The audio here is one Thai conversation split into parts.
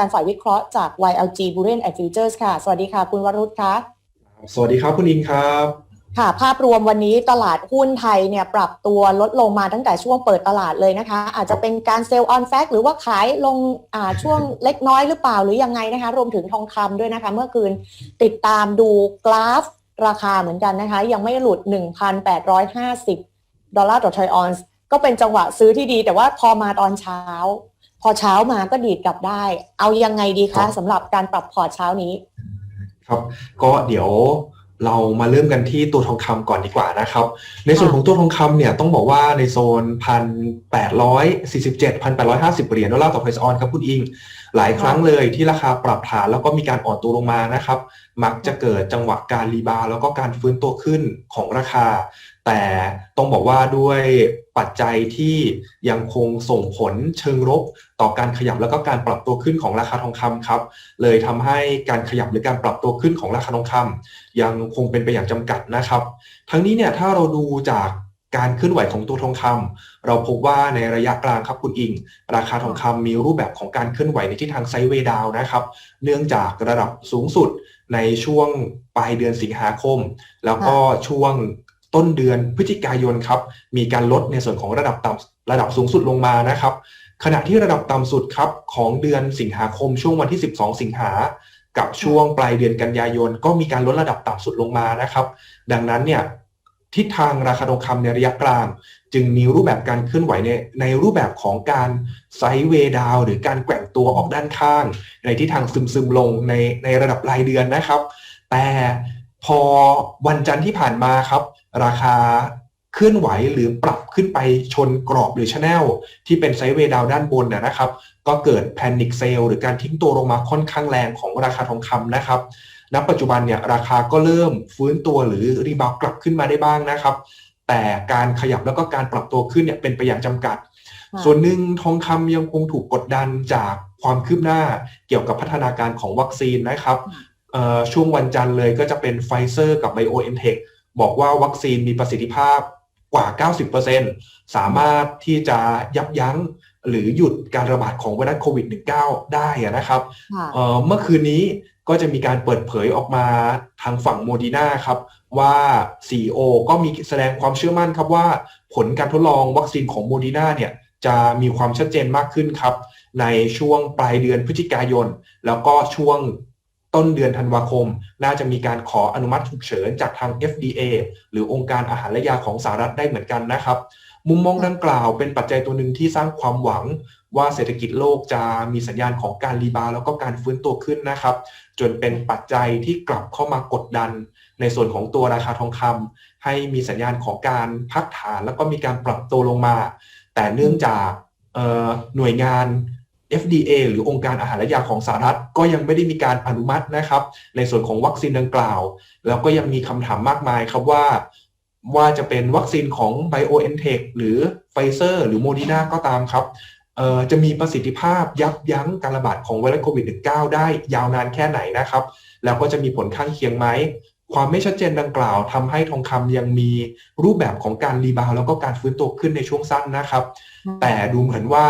การฝ่ายวิเคราะห์จาก YLG b u l l i o n and Futures ค่ะ สวัสดีค่ะ คุณวรุษค่ะ สวัสดีครับ คุณอินครับ ค่ะ ภาพรวมวันนี้ตลาดหุ้นไทยเนี่ยปรับตัวลดลงมาตั้งแต่ช่วงเปิดตลาดเลยนะคะ อาจจะเป็นการเซลล์ออนแฟกหรือว่าขายลงอ่าช่วงเล็กน้อยหรือเปล่าหรือยังไงนะคะ รวมถึงทองคำด้วยนะคะ เมื่อคืนติดตามดูกราฟราคาเหมือนกันนะคะ ยังไม่หลุด 1,850 ดอลลาร์ต่อทรอยออนซ์ก็เป็นจังหวะซื้อที่ดี แต่ว่าพอมาตอนเช้า พอเช้ามาก็ดีดกลับได้ เอายังไงดีครัคะบสำหรับการปรับพอร์ตเช้านี้ ครับก็เดี๋ยวเรามาเริ่มกันที่ตัวทองคำก่อนดีกว่านะครับ ในส่วนค่ะของตัวทองคำเนี่ยต้องบอกว่าในโซน1,847 1,850เหรียญดอลลาร์ต่อเพรสออนครับคุณอิงหลายครั้งเลยที่ราคาปรับฐานแล้วก็มีการอ่อนตัวลงมานะครับ มักจะเกิดจังหวะการรีบาวแล้วก็การฟื้นตัวขึ้นของราคา แต่ต้องบอกว่าด้วยปัจจัยที่ยังคงส่งผลเชิงลบต่อการขยับแล้วก็การปรับตัวขึ้นของราคาทองคำครับ เลยทำให้การขยับหรือการปรับตัวขึ้นของราคาทองคำยังคงเป็นไปอย่างจำกัดนะครับ ทั้งนี้เนี่ยถ้าเราดูจาก การเคลื่อนไหวของตัวทองคำเราพบว่าในระยะกลางครับคุณอิง ราคาทองคำมีรูปแบบของการเคลื่อนไหวในทิศทางไซด์เวดาวนะครับ เนื่องจากระดับสูงสุดในช่วงปลายเดือนสิงหาคม แล้วก็ช่วงต้นเดือนพฤศจิกายนครับ มีการลดในส่วนของระดับต่ำระดับสูงสุดลงมานะครับ ขณะที่ระดับต่ำสุดครับของเดือนสิงหาคม ช่วงวันที่ 12 สิงหากับช่วงปลายเดือนกันยายนก็มีการลดระดับต่ำสุดลงมานะครับ ดังนั้นเนี่ย ทิศทางราคาทองคำในระยะกลาง จึงมีรูปแบบการเคลื่อนไหวในในรูปแบบของการไซด์เวดาวหรือการแกว่งตัวออกด้านข้าง ในทิศทางซึมๆลงในในระดับรายเดือนนะครับ แต่พอวันจันทร์ที่ผ่านมาครับ ราคาเคลื่อนไหวหรือปรับขึ้นไปชนกรอบหรือชแนลที่เป็นไซด์เวดาวด้านบนนะนะครับ ก็เกิดแพนิคเซลหรือการทิ้งตัวลงมาค่อนข้างแรงของราคาทองคำนะครับ ณปัจจุบันเนี่ยราคาก็เริ่มฟื้นตัวหรือรีบาวด์กลับขึ้นมาได้บ้างนะครับ แต่การขยับแล้วก็การปรับตัวขึ้นเนี่ยเป็นไปอย่างจำกัดค่ะส่วนหนึ่งทองคำยังคงถูกกดดันจากความคืบหน้าเกี่ยวกับพัฒนาการของวัคซีนนะครับเอ่อช่วงวันจันทร์เลยก็จะเป็นไฟเซอร์กับ BioNTech บอกว่าวัคซีนมีประสิทธิภาพกว่า 90%สามารถที่จะยับยั้งหรือหยุดการระบาดของไวรัสโควิด -19 ได้อะนะครับค่ะเอ่อเมื่อคืนนี้ ก็จะมีการเปิดเผยออกมาทางฝั่งโมดีนาครับว่า CEO ก็มีแสดงความเชื่อมั่นครับว่า ผลการทดลองวัคซีนของโมดีนาเนี่ยจะมีความชัดเจนมากขึ้นครับ ในช่วงปลายเดือนพฤศจิกายน แล้วก็ช่วงต้นเดือนธันวาคม น่าจะมีการขออนุมัติฉุกเฉินจากทาง FDA หรือองค์การอาหารและยาของสหรัฐได้เหมือนกันนะครับ มุมมองดังกล่าวเป็นปัจจัยตัวหนึ่งที่สร้างความหวังว่าเศรษฐกิจโลกจะมีสัญญาณของการรีบาวแล้วก็การฟื้นตัวขึ้นนะครับ จนเป็นปัจจัยที่กลับเข้ามากดดัน ในส่วนของตัวราคาทองคำให้มีสัญญาณของการพักฐานแล้วก็มีการปรับตัวลงมา แต่เนื่องจากหน่วยงาน FDA หรือองค์การอาหารและยาของสหรัฐ ก็ยังไม่ได้มีการอนุมัตินะครับ ในส่วนของวัคซีนดังกล่าว แล้วก็ยังมีคำถามมากมายครับว่า ว่าจะเป็นวัคซีนของ BioNTech หรือ Pfizer หรือ Moderna ก็ตามครับ จะมีประสิทธิภาพยับยั้งการระบาดของไวรัสโควิด -19 ได้ยาวนานแค่ไหนนะครับ แล้วก็จะมีผลข้างเคียงไหม ความไม่ชัดเจนดังกล่าวทำให้ทองคำยังมีรูปแบบของการรีบาวด์แล้วก็การฟื้นตัวขึ้นในช่วงสั้นนะครับ แต่ดูเหมือนว่า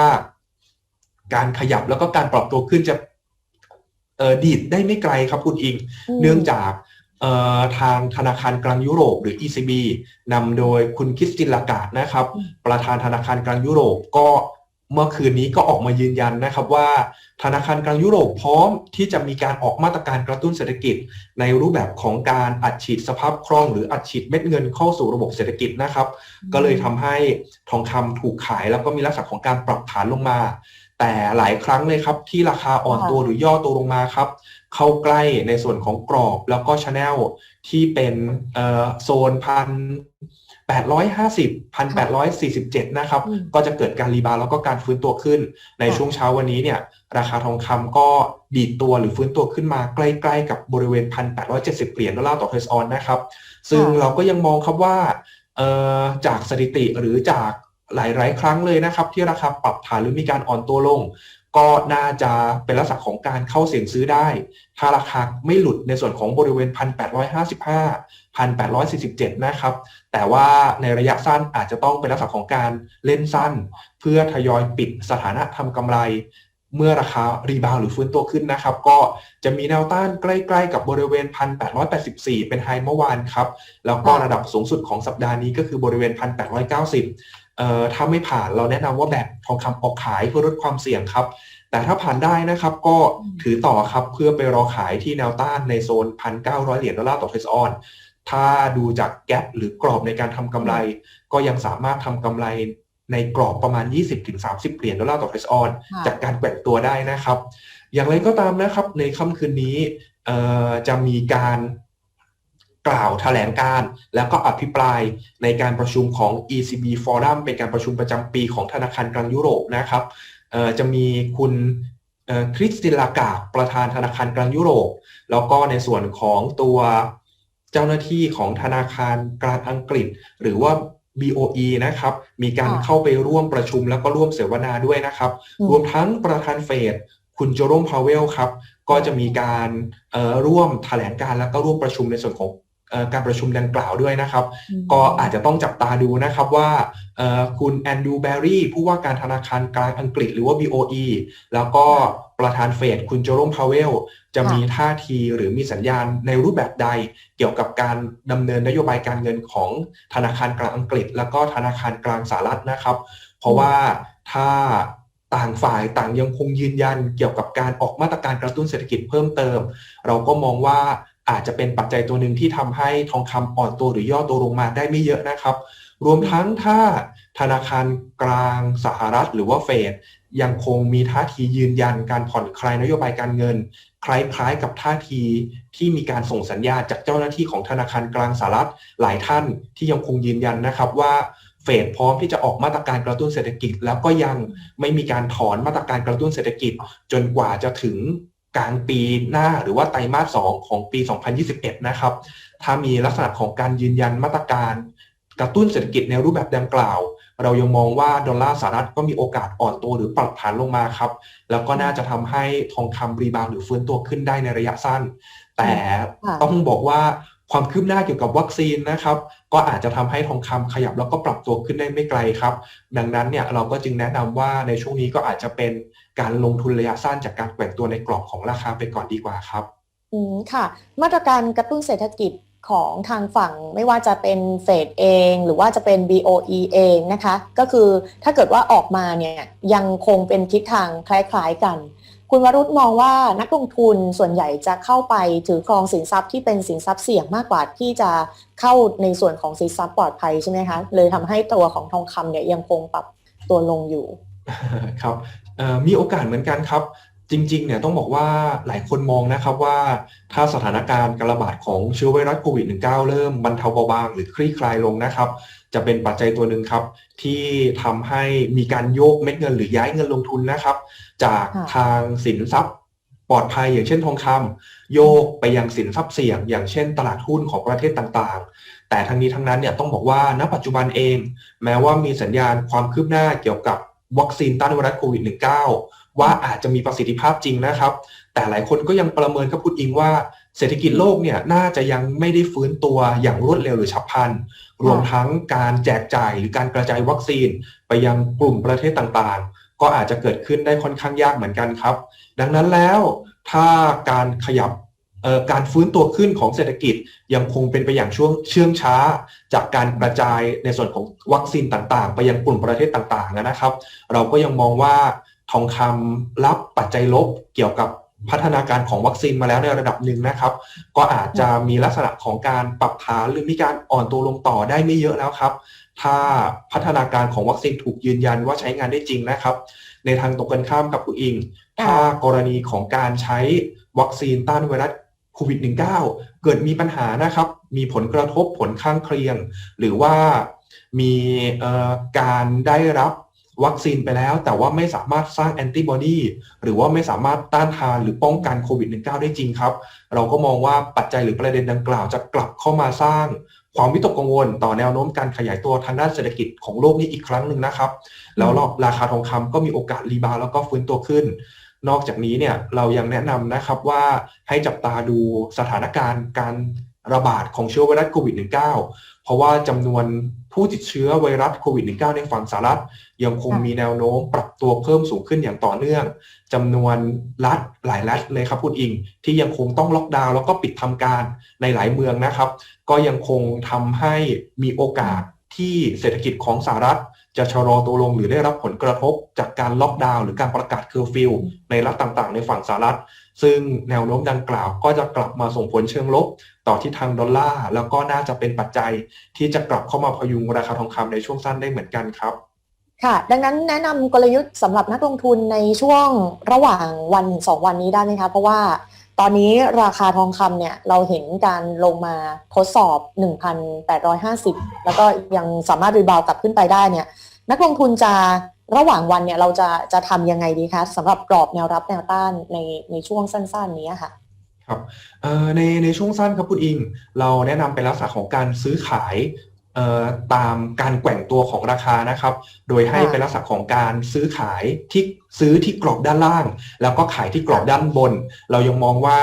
การขยับแล้วก็การปรับตัวขึ้นจะเอ่อดีดได้ไม่ไกลครับคุณอิง เนื่องจากเอ่อทางธนาคารกลางยุโรปหรือ ECB นำโดยคุณคริสตินลากาดนะครับอืมประธานธนาคารกลางยุโรปก็ เมื่อคืนนี้ก็ออกมายืนยันนะครับว่าธนาคารกลางยุโรปพร้อมที่จะมีการออกมาตรการกระตุ้นเศรษฐกิจ ในรูปแบบของการอัดฉีดสภาพคล่องหรืออัดฉีดเม็ดเงินเข้าสู่ระบบเศรษฐกิจนะครับ ก็เลยทำให้ทองคำถูกขายแล้วก็มีลักษณะของการปรับฐานลงมา แต่หลายครั้งเลยครับที่ราคาอ่อนตัวหรือย่อตัวลงมาครับเข้าใกล้ในส่วนของกรอบแล้วก็ชแนลที่เป็นโซนพัน แปดร้อยห้าสิบพันแปดร้อยสี่สิบเจ็ดนะครับอืมก็จะเกิดการรีบาวด์แล้วก็การฟื้นตัวขึ้น ในค่ะช่วงเช้าวันนี้เนี่ย ราคาทองคำก็ดีดตัวหรือฟื้นตัวขึ้นมาใกล้ๆกับบริเวณพันแปดร้อยเจ็ดสิบเหรียญดอลลาร์ต่อเพรสออนนะครับ ซึ่งเราก็ยังมองครับว่าเอ่อจากสถิติหรือจากหลายๆ ครั้งเลยนะครับ ที่ราคาปรับฐานหรือมีการอ่อนตัวลง ก็น่าจะเป็นลักษณะของการเข้าเสี่ยงซื้อได้ ถ้าราคาไม่หลุดในส่วนของบริเวณ 1,855 1,847 นะครับ แต่ว่าในระยะสั้นอาจจะต้องเป็นลักษณะของการเล่นสั้น เพื่อทยอยปิดสถานะทำกำไร เมื่อราคารีบาวหรือฟื้นตัวขึ้นนะครับ ก็จะมีแนวต้านใกล้ๆกับบริเวณ 1,884 เป็นไฮเมื่อวานครับ แล้วก็ระดับสูงสุดของสัปดาห์นี้ก็คือบริเวณ 1,890เอ่อ ถ้าไม่ผ่านเราแนะนำว่าแบกทองคำออกขายเพื่อลดความเสี่ยงครับ แต่ถ้าผ่านได้นะครับก็ถือต่อครับเพื่อไปรอขายที่แนวต้านในโซน 1,900 เหรียญดอลลาร์ต่อเทสออนถ้าดูจากแกลบหรือกรอบในการทำกำไร ก็ยังสามารถทำกำไรในกรอบประมาณ 20-30 เหรียญดอลลาร์ต่อเทสออนค่ะจากการแกว่งตัวได้นะครับ อย่างไรก็ตามนะครับในค่ำคืนนี้เอ่อจะมีการ กล่าวแถลงการณ์แล้วก็อภิปรายในการประชุมของ ECB Forum เป็นการประชุมประจำปีของธนาคารกลางยุโรปนะครับเอ่อจะมีคุณเอ่อคริสตินลากาบประธานธนาคารกลางยุโรป แล้วก็ในส่วนของตัวเจ้าหน้าที่ของธนาคารกลางอังกฤษ หรือว่า BOE นะครับ มีการค่ะเข้าไปร่วมประชุมแล้วก็ร่วมเสวนาด้วยนะครับอืมรวมทั้งประธานเฟดคุณโจโรมพาวเวลครับ ก็จะมีการเอ่อร่วมแถลงการแล้วก็ร่วมประชุมในส่วนของเอ่อ การประชุมดังกล่าวด้วยนะครับ ก็อาจจะต้องจับตาดูนะครับว่าเอ่อคุณแอนดูแบร์รี่ผู้ว่าการธนาคารกลางอังกฤษหรือว่า BOE แล้วก็ประธานเฟดคุณโจโรมพาวเวล จะมีท่าทีหรือมีสัญญาณในรูปแบบใดเกี่ยวกับการดำเนินนโยบายการเงินของธนาคารกลางอังกฤษ แล้วก็ธนาคารกลางสหรัฐนะครับ เพราะว่าถ้าต่างฝ่ายต่างยังคงยืนยันเกี่ยวกับการออกมาตรการกระตุ้นเศรษฐกิจเพิ่มเติม เราก็มองว่า อาจจะเป็นปัจจัยตัวหนึ่งที่ทำให้ทองคำอ่อนตัวหรือย่อตัวลงมาได้ไม่เยอะนะครับ รวมทั้งถ้าธนาคารกลางสหรัฐ หรือว่าเฟดยังคงมีท่าทียืนยันการผ่อนคลายนโยบายการเงิน คล้ายๆกับท่าทีที่มีการส่งสัญญาณจากเจ้าหน้าที่ของธนาคารกลางสหรัฐหลายท่านที่ยังคงยืนยันนะครับว่าเฟดพร้อมที่จะออกมาตรการกระตุ้นเศรษฐกิจ แล้วก็ยังไม่มีการถอนมาตรการกระตุ้นเศรษฐกิจ จนกว่าจะถึง กลางปีหน้าหรือว่าไตรมาสสองของปี 2021 นะครับ ถ้ามีลักษณะของการยืนยันมาตรการ กระตุ้นเศรษฐกิจในรูปแบบดังกล่าว เรายังมองว่าดอลลาร์สหรัฐก็มีโอกาสอ่อนตัวหรือปรับฐานลงมาครับ แล้วก็น่าจะทำให้ทองคำรีบาวด์หรือฟื้นตัวขึ้นได้ในระยะสั้น แต่ค่ะต้องบอกว่า ความคืบหน้าเกี่ยวกับวัคซีนนะครับ ก็อาจจะทำให้ทองคำขยับแล้วก็ปรับตัวขึ้นได้ไม่ไกลครับ ดังนั้นเนี่ยเราก็จึงแนะนำว่าในช่วงนี้ก็อาจจะเป็นการลงทุนระยะสั้นจากการแกว่งตัวในกรอบของราคาไปก่อนดีกว่าครับ อืมค่ะ มาตรการกระตุ้นเศรษฐกิจของทางฝั่งไม่ว่าจะเป็นเฟดเอง หรือว่าจะเป็น BOE เองนะคะ ก็คือถ้าเกิดว่าออกมาเนี่ยยังคงเป็นทิศทางคล้ายๆกัน คุณวรุษมองว่านักลงทุนส่วนใหญ่จะเข้าไปถือครองสินทรัพย์ที่เป็นสินทรัพย์เสี่ยงมากกว่าที่จะเข้าในส่วนของสินทรัพย์ปลอดภัยใช่ไหมคะ เลยทำให้ตัวของทองคำเนี่ยยังคงปรับตัวลงอยู่ ครับมีโอกาสเหมือนกันครับ จริงๆเนี่ยต้องบอกว่าหลายคนมองนะครับว่าถ้าสถานการณ์การระบาดของเชื้อไวรัสโควิด -19 เริ่มบรรเทาเบาบางหรือคลี่คลายลงนะครับ จะเป็นปัจจัยตัวหนึ่งครับ ที่ทำให้มีการโยกเม็ดเงินหรือย้ายเงินลงทุนนะครับ จากค่ะทางสินทรัพย์ปลอดภัยอย่างเช่นทองคำโยกไปยังสินทรัพย์เสี่ยง อย่างเช่นตลาดหุ้นของประเทศต่างๆ แต่ทั้งนี้ทั้งนั้นเนี่ยต้องบอกว่าณปัจจุบันเอง แม้ว่ามีสัญญาณความคืบหน้าเกี่ยวกับวัคซีนต้านไวรัสโควิด -19 ว่าอาจจะมีประสิทธิภาพจริงนะครับ แต่หลายคนก็ยังประเมินกับพูดอิงว่า เศรษฐกิจโลกเนี่ยน่าจะยังไม่ได้ฟื้นตัวอย่างรวดเร็วหรือฉับพลัน รวมทั้งการแจกจ่ายหรือการกระจายวัคซีน ไปยังกลุ่มประเทศต่างๆ ก็อาจจะเกิดขึ้นได้ค่อนข้างยากเหมือนกันครับ ดังนั้นแล้วถ้าการขยับเอ่อการฟื้นตัวขึ้นของเศรษฐกิจยังคงเป็นไปอย่างช่วงเชื่องช้า จากการกระจายในส่วนของวัคซีนต่างๆ ไปยังกลุ่มประเทศต่างๆนะครับ เราก็ยังมองว่าทองคำรับปัจจัยลบเกี่ยวกับ พัฒนาการของวัคซีนมาแล้วในระดับหนึ่งนะครับ ก็อาจจะมีลักษณะของการปรับฐานหรือมีการอ่อนตัวลงต่อได้ไม่เยอะแล้วครับ ถ้าพัฒนาการของวัคซีนถูกยืนยันว่าใช้งานได้จริงนะครับ ในทางตรงกันข้ามกับคุณอิง ถ้ากรณีของการใช้วัคซีนต้านไวรัสโควิด -19 เกิดมีปัญหานะครับ มีผลกระทบผลข้างเคียง หรือว่ามีการได้รับ วัคซีนไปแล้ว แต่ว่าไม่สามารถสร้างแอนติบอดีหรือว่าไม่สามารถต้านทานหรือป้องกันโควิด -19 ได้จริงครับ เราก็มองว่าปัจจัยหรือประเด็นดังกล่าวจะกลับเข้ามาสร้างความวิตกกังวลต่อแนวโน้มการขยายตัวทางด้านเศรษฐกิจของโลกนี้อีกครั้งหนึ่งนะครับ แล้วราคาทองคำก็มีโอกาสรีบาวแล้วก็ฟื้นตัวขึ้น นอกจากนี้เนี่ยเรายังแนะนำนะครับว่าให้จับตาดูสถานการณ์การระบาดของเชื้อไวรัสโควิด -19 เพราะว่าจำนวนผู้ติดเชื้อไวรัสโควิด -19 ในฝั่งสหรัฐยังคงมีแนวโน้มปรับตัวเพิ่มสูงขึ้นอย่างต่อเนื่องจำนวนรัฐหลายรัฐเลยครับคุณอิง ที่ยังคงต้องล็อกดาวน์แล้วก็ปิดทำการในหลายเมืองนะครับ ก็ยังคงทำให้มีโอกาสที่เศรษฐกิจของสหรัฐจะชะลอตัวลงหรือได้รับผลกระทบจากการล็อกดาวน์หรือการประกาศเคอร์ฟิวในรัฐต่างๆ ในฝั่งสหรัฐ ซึ่งแนวโน้มดังกล่าวก็จะกลับมาส่งผลเชิงลบ ต่อที่ทางดอลลาร์แล้วก็น่าจะเป็นปัจจัยที่จะกลับเข้ามาพยุงราคาทองคำในช่วงสั้นได้เหมือนกันครับค่ะ ดังนั้นแนะนำกลยุทธ์สำหรับนักลงทุนในช่วงระหว่างวันสองวันนี้ได้ไหมคะ เพราะว่าตอนนี้ราคาทองคำเนี่ยเราเห็นการลงมาทดสอบ 1,850 แล้วก็ยังสามารถรีบาวกลับขึ้นไปได้เนี่ย นักลงทุนจะระหว่างวันเนี่ยเราจะจะทำยังไงดีคะสำหรับกรอบแนวรับแนวต้านในในช่วงสั้น ๆ นี้ค่ะ ครับเอ่อในในช่วงสั้นครับคุณอิง เราแนะนำเป็นลักษณะของการซื้อขายเอ่อตามการแกว่งตัวของราคานะครับ โดยให้ค่ะเป็นลักษณะของการซื้อขายที่ซื้อที่กรอบด้านล่าง แล้วก็ขายที่กรอบด้านบน เรายังมองว่า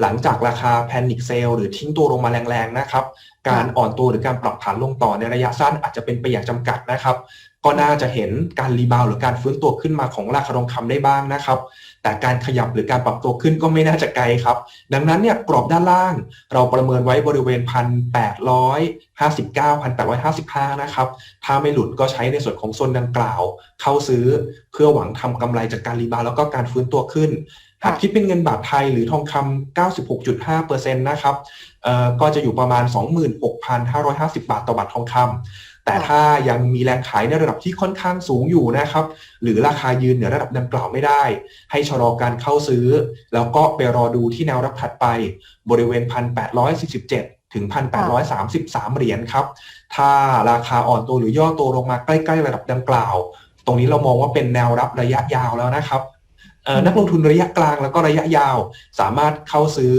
หลังจากราคาแพนิคเซลหรือทิ้งตัวลงมาแรงๆนะครับ การอ่อนตัวหรือการปรับฐานลงต่อในระยะสั้นอาจจะเป็นไปอย่างจำกัดนะครับ ก็น่าจะเห็นการรีบาวด์หรือการฟื้นตัวขึ้นมาของราคาทองคำได้บ้างนะครับ แต่การขยับหรือการปรับตัวขึ้นก็ไม่น่าจะไกลครับ ดังนั้นเนี่ยกรอบด้านล่าง เราประเมินไว้บริเวณ 1,859 1,855 นะครับ ถ้าไม่หลุดก็ใช้ในส่วนของโซนดังกล่าว เข้าซื้อเพื่อหวังทำกำไรจากการรีบาวแล้วก็การฟื้นตัวขึ้น หากคิดเป็นเงินบาทไทยหรือทองคำ96.5%นะครับก็จะอยู่ประมาณ 26,550 บาทต่อบาททองคำแต่ถ้ายังมีแรงขายในระดับที่ค่อนข้างสูงอยู่นะครับ หรือราคายืนเหนือระดับดังกล่าวไม่ได้ ให้ชะลอการเข้าซื้อ แล้วก็ไปรอดูที่แนวรับถัดไปบริเวณ 1,847ถึง 1,833 เหรียญครับ ถ้าราคาอ่อนตัวหรือย่อตัวลงมาใกล้ ๆ ระดับดังกล่าว ตรงนี้เรามองว่าเป็นแนวรับระยะยาวแล้วนะครับ นักลงทุนระยะกลางแล้วก็ระยะยาว สามารถเข้าซื้อ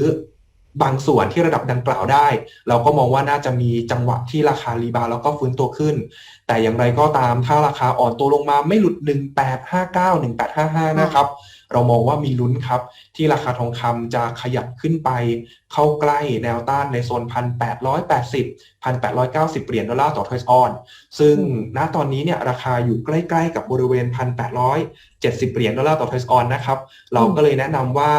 บางส่วนที่ระดับดังกล่าวได้ เราก็มองว่าน่าจะมีจังหวะที่ราคารีบาวแล้วก็ฟื้นตัวขึ้น แต่อย่างไรก็ตามถ้าราคาอ่อนตัวลงมาไม่หลุด 1859 1855 นะครับ เรามองว่ามีลุ้นครับ ที่ราคาทองคำจะขยับขึ้นไป เข้าใกล้แนวต้านในโซน 1,880 1,890 เหรียญดอลลาร์ต่อทอยส์ออน ซึ่งณตอนนี้เนี่ยราคาอยู่ใกล้ ๆ กับบริเวณ 1,870 เหรียญดอลลาร์ต่อทอยส์ออนนะครับ เราก็เลยแนะนำว่า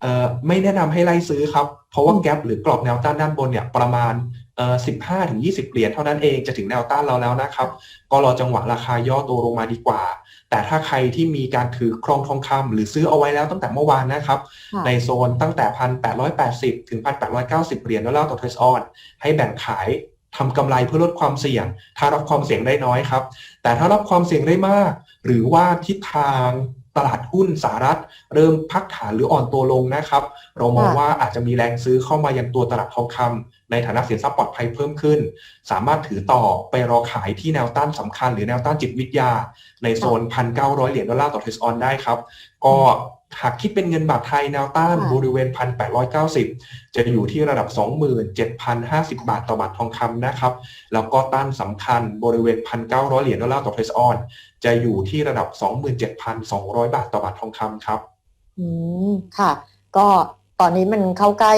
เอ่อไม่แนะนำให้ไล่ซื้อครับ เพราะว่าอืมแกลบหรือกรอบแนวต้านด้านบนเนี่ยประมาณเอ่อ15ถึง20เหรียญเท่านั้นเองจะถึงแนวต้านเราแล้วนะครับ ก็รอจังหวะราคาย่อตัวลงมาดีกว่า แต่ถ้าใครที่มีการถือครองทองคำหรือซื้อเอาไว้แล้วตั้งแต่เมื่อวานนะครับค่ะในโซนตั้งแต่1,880ถึง1,890เหรียญดอลลาร์ต่อเทรซออนให้แบ่งขายทำกำไรเพื่อลดความเสี่ยง ถ้ารับความเสี่ยงได้น้อยครับ แต่ถ้ารับความเสี่ยงได้มาก หรือว่าทิศทาง ตลาดหุ้นสหรัฐ เริ่มพักฐานหรืออ่อนตัวลงนะครับ เรามองค่ะว่าอาจจะมีแรงซื้อเข้ามายังตัวตลาดทองคำในฐานะสินทรัพย์ปลอดภัยเพิ่มขึ้น สามารถถือต่อไปรอขายที่แนวต้านสำคัญ หรือแนวต้านจิตวิทยา ในโซน 1,900 เหรียญดอลลาร์ต่อเทรซออนได้ครับ ก็หากคิดเป็นเงินบาทไทยแนวต้านค่ะบริเวณ 1,890 จะอยู่ที่ระดับ 27,050 บาทต่อบาททองคำนะครับ แล้วก็ต้านสำคัญบริเวณ 1,900 เหรียญดอลลาร์ต่อเทรซออน จะอยู่ที่ระดับ 27,200 บาทต่อบาททองคำครับ อืม ค่ะ ก็ตอนนี้มันเข้าใกล้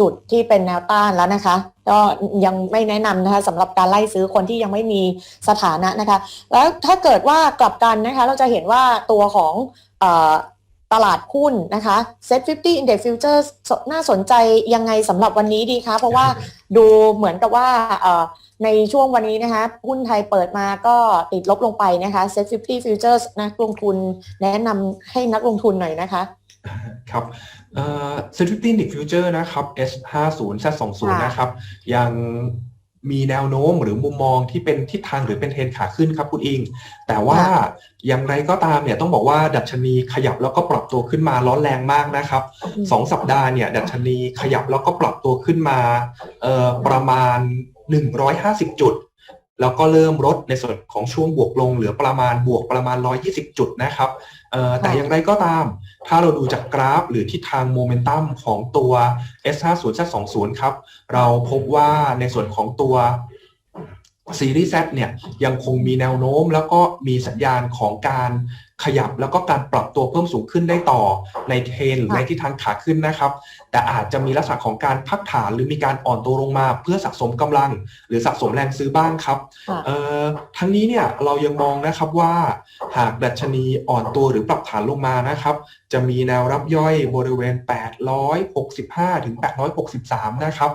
จุดที่เป็นแนวต้านแล้วนะคะ ก็ยังไม่แนะนำนะคะสำหรับการไล่ซื้อคนที่ยังไม่มีสถานะนะคะ แล้วถ้าเกิดว่ากลับกันนะคะ เราจะเห็นว่าตัวของ ตลาดหุ้นนะคะ Set 50 Index Futures สน่าสนใจยังไงสำหรับวันนี้ดีคะเพราะว่าดูเหมือนกับว่าเอ่อในช่วงวันนี้นะคะหุ้นไทยเปิดมาก็ติดลบลงไปนะคะ Set 50 Futures นักลงทุนแนะนำให้นักลงทุนหน่อยนะคะครับเอ่อ Security Index Future นะครับ S50 Z20 ค่ะนะครับยัง มีแนวโน้มหรือมุมมองที่เป็นทิศทางหรือเป็นเทรนขาขึ้นครับคุณอิง แต่ว่าอย่างไรก็ตามเนี่ยต้องบอกว่าดัชนีขยับแล้วก็ปรับตัวขึ้นมาร้อนแรงมากนะครับสองสัปดาห์เนี่ยดัชนีขยับแล้วก็ปรับตัวขึ้นมาเอ่อประมาณ 150 จุด แล้วก็เริ่มลดในส่วนของช่วงบวกลงเหลือประมาณบวกประมาณ 120 จุดนะครับเอ่อแต่ค่ะอย่างไรก็ตาม ถ้าเราดูจากกราฟหรือทิศทางโมเมนตัมของตัว S50 Z20 ครับ เราพบว่าในส่วนของตัว ซีรีส์ Z เนี่ยยังคงมีแนวโน้ม แล้วก็มีสัญญาณของการขยับแล้วก็การปรับตัวเพิ่มสูงขึ้นได้ต่อในเทรนหรือค่ะในทิศทางขาขึ้นนะครับ แต่อาจจะมีลักษณะของการพักฐานหรือมีการอ่อนตัวลงมา เพื่อสะสมกำลัง หรือสะสมแรงซื้อบ้างครับค่ะเอ่อทั้งนี้เนี่ยเรายังมองนะครับว่าหากดัชนีอ่อนตัวหรือปรับฐานลงมานะครับ จะมีแนวรับย่อยบริเวณ 865 ถึง 863 นะครับ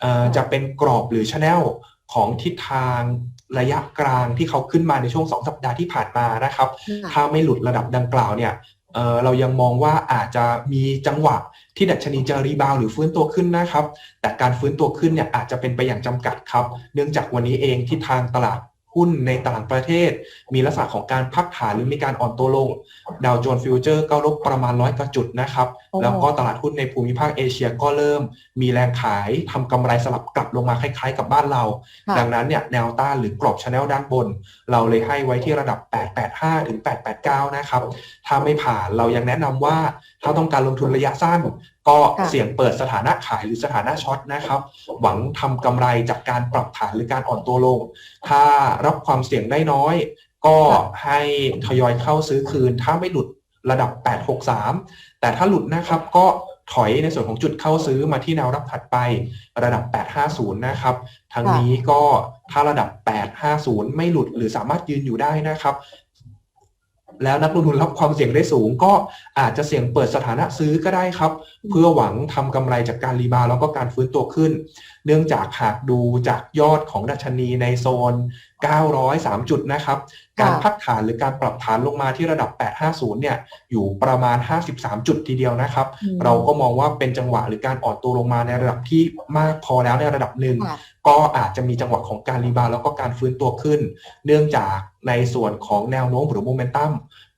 เอ่อจะเป็นกรอบหรือชแนล ของทิศทางระยะกลางที่เขาขึ้นมาในช่วง 2 สัปดาห์ที่ผ่านมานะครับ ถ้าไม่หลุดระดับดังกล่าวเนี่ยเอ่อเรายังมองว่าอาจจะมีจังหวะที่ดัชนีจะรีบาวด์หรือฟื้นตัวขึ้นนะครับ แต่การฟื้นตัวขึ้นเนี่ยอาจจะเป็นไปอย่างจำกัดครับ เนื่องจากวันนี้เองที่ทางตลาด หุ้นในต่างประเทศ มีลักษณะของการพักฐานหรือมีการอ่อนตัวลง ดาวโจนส์ฟิวเจอร์ก็ลบประมาณร้อยกว่าจุดนะครับโอ้แล้วก็ตลาดหุ้นในภูมิภาคเอเชียก็เริ่ม มีแรงขายทำกำไรสลับกลับลงมาคล้ายๆ กับบ้านเราค่ะดังนั้นเนี่ยแนวต้านหรือกรอบชแนลด้านบน เราเลยให้ไว้ที่ระดับ 885 ถึง 889 นะครับ ถ้าไม่ผ่านเรายังแนะนำว่า ถ้าต้องการลงทุนระยะสั้น ก็ค่ะเสี่ยงเปิดสถานะขายหรือสถานะช็อตนะครับ หวังทำกำไรจากการปรับฐานหรือการอ่อนตัวลง ถ้ารับความเสี่ยงได้น้อย ก็ให้ทยอยเข้าซื้อคืน ถ้าไม่หลุดระดับ 863 แต่ถ้าหลุดนะครับก็ถอยในส่วนของจุดเข้าซื้อมาที่แนวรับถัดไประดับ 850 นะครับ ทางค่ะนี้ก็ถ้าระดับ 850 ไม่หลุดหรือสามารถยืนอยู่ได้นะครับ แล้วนักลงทุนรับความเสี่ยงได้สูง ก็อาจจะเสี่ยงเปิดสถานะซื้อก็ได้ครับ เพื่อหวังทำกำไรจากการรีบาวแล้วก็การฟื้นตัวขึ้น เนื่องจากหากดูจากยอดของดัชนีในโซน 903 จุดนะครับ การพักฐานหรือการปรับฐานลงมาที่ระดับ 850 เนี่ย อยู่ประมาณ 53 จุดทีเดียวนะครับอืมเราก็มองว่าเป็นจังหวะหรือการอ่อนตัวลงมาในระดับที่มากพอแล้วในระดับหนึ่งค่ะก็อาจจะมีจังหวะของการรีบาวด์แล้วก็การฟื้นตัวขึ้น เนื่องจากในส่วนของแนวโน้มหรือโมเมนตัม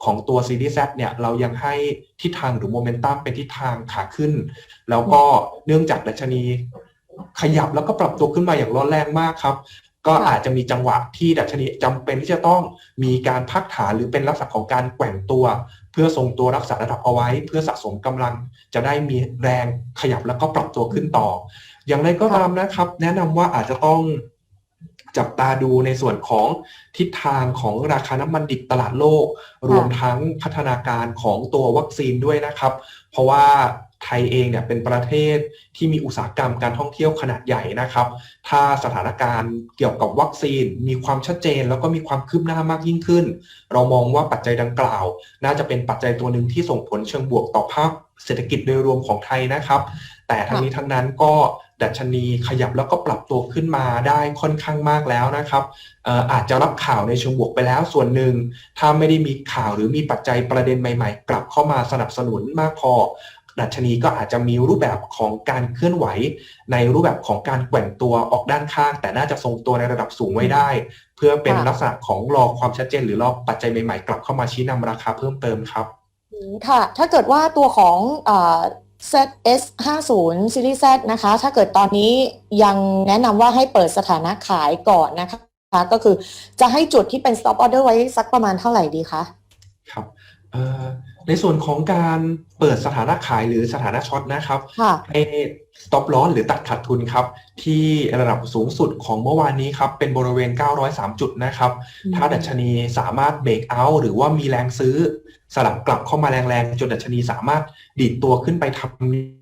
ของตัวซีรีส์ Z เนี่ยเรายังให้ทิศทางหรือโมเมนตัมเป็นทิศทางขาขึ้น แล้วก็เนื่องจากดัชนี ขยับแล้วก็ปรับตัวขึ้นมาอย่างร้อนแรงมากครับ ก็อาจจะมีจังหวะที่ดัชนีจำเป็นที่จะต้องมีการพักฐานหรือเป็นลักษณะของการแกว่งตัว เพื่อทรงตัวรักษาระดับเอาไว้ เพื่อสะสมกำลังจะได้มีแรงขยับแล้วก็ปรับตัวขึ้นต่อ อย่างไรก็ตามนะครับ แนะนำว่าอาจจะต้องจับตาดูในส่วนของทิศทางของราคาน้ำมันดิบตลาดโลก รวมทั้งพัฒนาการของตัววัคซีนด้วยนะครับ เพราะว่า ไทยเองเนี่ยเป็นประเทศที่มีอุตสาหกรรมการท่องเที่ยวขนาดใหญ่นะครับ ถ้าสถานการณ์เกี่ยวกับวัคซีน มีความชัดเจน แล้วก็มีความคืบหน้ามากยิ่งขึ้น เรามองว่าปัจจัยดังกล่าว น่าจะเป็นปัจจัยตัวหนึ่งที่ส่งผลเชิงบวกต่อภาพเศรษฐกิจโดยรวมของไทยนะครับ แต่ทั้งนี้ทั้งนั้นก็ดัชนีขยับแล้วก็ปรับตัวขึ้นมาได้ค่อนข้างมากแล้วนะครับอาจจะรับข่าวในเชิงบวกไปแล้วส่วนหนึ่ง ถ้าไม่ได้มีข่าวหรือมีปัจจัยประเด็นใหม่ ๆ กลับเข้ามาสนับสนุนมากพอ ดัชนีก็อาจจะมีรูปแบบของการเคลื่อนไหว ในรูปแบบของการแกว่งตัวออกด้านข้าง แต่น่าจะทรงตัวในระดับสูงไว้ได้ เพื่อเป็นค่ะลักษณะของรอความชัดเจน หรือรอปัจจัยใหม่ๆ กลับเข้ามาชี้นำราคาเพิ่มเติมครับอืมค่ะ ถ้าเกิดว่าตัวของเอ่อ ZS 50 Series Z นะคะ ถ้าเกิดตอนนี้ยังแนะนำว่าให้เปิดสถานะขายก่อนนะคะ ก็คือจะให้จุดที่เป็น stop order ไว้สักประมาณเท่าไหร่ดีคะ ครับเอ่อ ในส่วนของการเปิดสถานะขายหรือสถานะช็อตนะครับค่ะให้ stop loss หรือตัดขาดทุนครับ ที่ระดับสูงสุดของเมื่อวานนี้ครับ เป็นบริเวณ 903 จุดนะครับ ถ้าดัชนีสามารถเบรกเอาท์หรือว่ามีแรงซื้อ สลับกลับเข้ามาแรงๆ จนดัชนีสามารถดีดตัวขึ้นไปทำ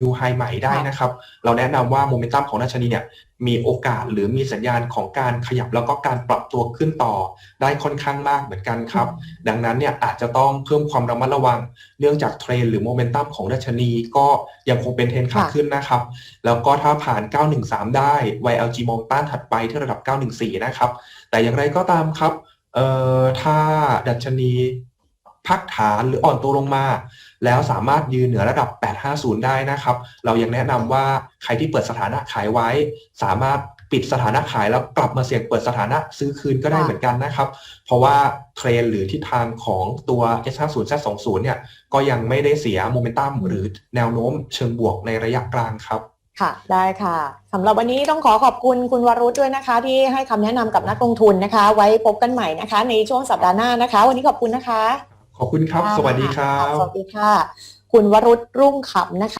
นิวไฮใหม่ได้นะครับ เราแนะนำว่าโมเมนตัมของดัชนีเนี่ยมีโอกาสหรือมีสัญญาณของการขยับแล้วก็การปรับตัวขึ้นต่อได้ค่อนข้างมากเหมือนกันครับ ดังนั้นเนี่ยอาจจะต้องเพิ่มความระมัดระวัง เนื่องจากเทรนด์หรือโมเมนตัมของดัชนีก็ยังคงเป็นเทรนด์ขาค่ะขึ้นนะครับ แล้วก็ถ้าผ่าน 913 ได้ YLG มองต้านถัดไปที่ระดับ 914 นะครับ แต่อย่างไรก็ตามครับเอ่อถ้าดัชนี พักฐานหรืออ่อนตัวลงมา แล้วสามารถยืนเหนือระดับ 850 ได้นะครับ เรายังแนะนำว่าใครที่เปิดสถานะขายไว้ สามารถปิดสถานะขายแล้วกลับมาเสี่ยงเปิดสถานะซื้อคืนก็ได้เหมือนกันนะครับ เพราะว่าเทรนหรือทิศทางของตัว S50 Z20 เนี่ยก็ยังไม่ได้เสียโมเมนตัมหรือแนวโน้มเชิงบวกในระยะกลางครับค่ะ ได้ค่ะสำหรับวันนี้ต้องขอขอบคุณคุณวรุษด้วยนะคะ ที่ให้คำแนะนำกับนักลงทุนนะคะ ไว้พบกันใหม่นะคะ ในช่วงสัปดาห์หน้านะคะ วันนี้ขอบคุณนะคะ ขอบคุณครับ สวัสดีครับ สวัสดีค่ะ คุณวรุษรุ่งขำนะคะ